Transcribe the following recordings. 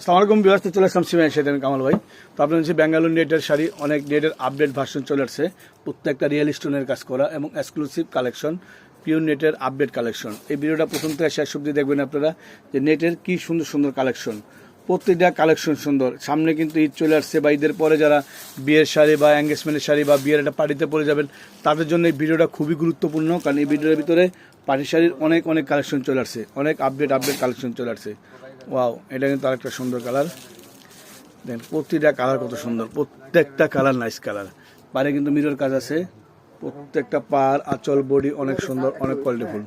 আসসালামু আলাইকুম বিহার চলে আসলাম সিমাই সেদিন কামাল ভাই। তো আপনার হচ্ছে ব্যাঙ্গালোর নেটের শাড়ি, অনেক নেটের আপডেট ভার্সন চলে আসছে। প্রত্যেকটা রিয়েল স্টোনের কাজ করা এবং এক্সক্লুসিভ কালেকশন পিওর নেটের আপডেট কালেকশন এই ভিডিওটা প্রথম থেকে শেষ অব্দি দেখবেন আপনারা যে নেটের কি সুন্দর সুন্দর কালেকশন প্রত্যেকটা কালেকশন সুন্দর। সামনে কিন্তু ঈদ চলে আসছে বা ঈদের পরে যারা বিয়ের শাড়ি বা এঙ্গেজমেন্টের শাড়ি বা বিয়ের একটা পার্টিতে পরে যাবেন, তাদের জন্য এই ভিডিওটা খুবই গুরুত্বপূর্ণ, কারণ এই ভিডিওর ভিতরে পার্টি শাড়ির অনেক অনেক কালেকশন চলে আসছে। অনেক আপডেট আপডেট কালেকশন চলে আসছে। ওয়াও এটা কিন্তু আরেকটা সুন্দর কালার দেখেন, প্রতিটা কালার কত সুন্দর। প্রত্যেকটা কালার নাইস কালার পারে কিন্তু মিরর কাজ আছে। প্রত্যেকটা পার আঁচল, বডি অনেক সুন্দর, অনেক কোয়ালিটিফুল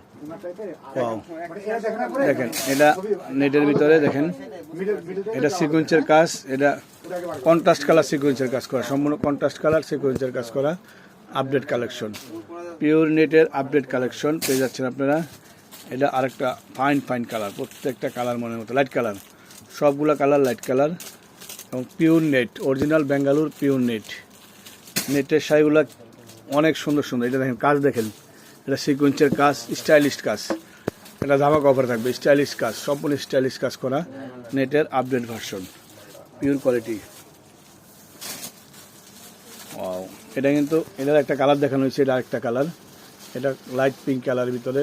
দেখেন, এটা নেটের ভিতরে, দেখেন। এটা সিকোয়েন্সের কাজ, এটা কন্ট্রাস্ট কালার সিকোয়েন্সের কাজ করা, সম্পূর্ণ কন্ট্রাস্ট কালার সিকোয়েন্সের কাজ করা আপডেট কালেকশন পিওর নেটের আপডেট কালেকশন পেয়ে যাচ্ছেন আপনারা। এটা আরেকটা ফাইন ফাইন কালার প্রত্যেকটা কালার মনের মতো লাইট কালার সবগুলো কালার লাইট কালার এবং pure net original Bangalore pure net নেটের শাড়িগুলো অনেক সুন্দর সুন্দর। এটা দেখেন, কাজ দেখেন। এটা সিকোয়েন্সের কাজ স্টাইলিশ কাজ। এটা জামা কভার থাকবে স্টাইলিশ কাজ, সম্পূর্ণ স্টাইলিশ কাজ করা, নেটের update version pure quality wow এটা কিন্তু, এটার একটা কালার দেখানো হয়েছে, এটা একটা কালার এটা লাইট পিঙ্ক কালার ভিতরে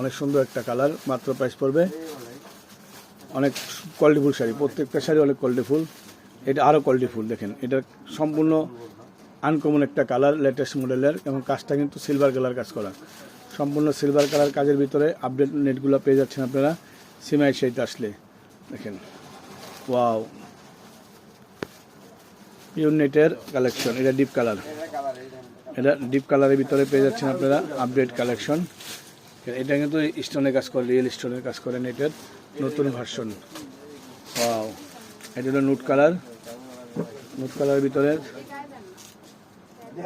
অনেক সুন্দর একটা কালার মাত্র প্রাইস পড়বে। অনেক কোয়ালিটিফুল শাড়ি, প্রত্যেকটা শাড়ি অনেক কোয়ালিটিফুল এটা আরও কোয়ালিটিফুল দেখেন। এটা সম্পূর্ণ আনকমন একটা কালার লেটেস্ট মডেলের এবং কাজটা কিন্তু সিলভার কালার কাজ করা। সম্পূর্ণ সিলভার কালার কাজের ভিতরে আপডেট নেটগুলো পেয়ে যাচ্ছেন আপনারা। সিমাই সেইতে আসলে, দেখেন। ওয়াও পিওর নেটের কালেকশন এটা ডিপ কালার এটা ডিপ কালারের ভিতরে পেয়ে যাচ্ছেন আপনারা আপডেট কালেকশন এটা কিন্তু স্টোনের কাজ করে রিয়েল স্টোনের কাজ করে নেটের নতুন ভার্সন ওয়াও এটা হলো নুট কালার নুট কালারের ভিতরে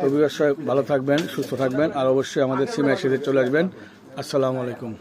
অবশ্যই ভালো থাকবেন সুস্থ থাকবেন আর অবশ্যই আমাদের সিমে এসে চলে আসবেন। আসসালামু আলাইকুম।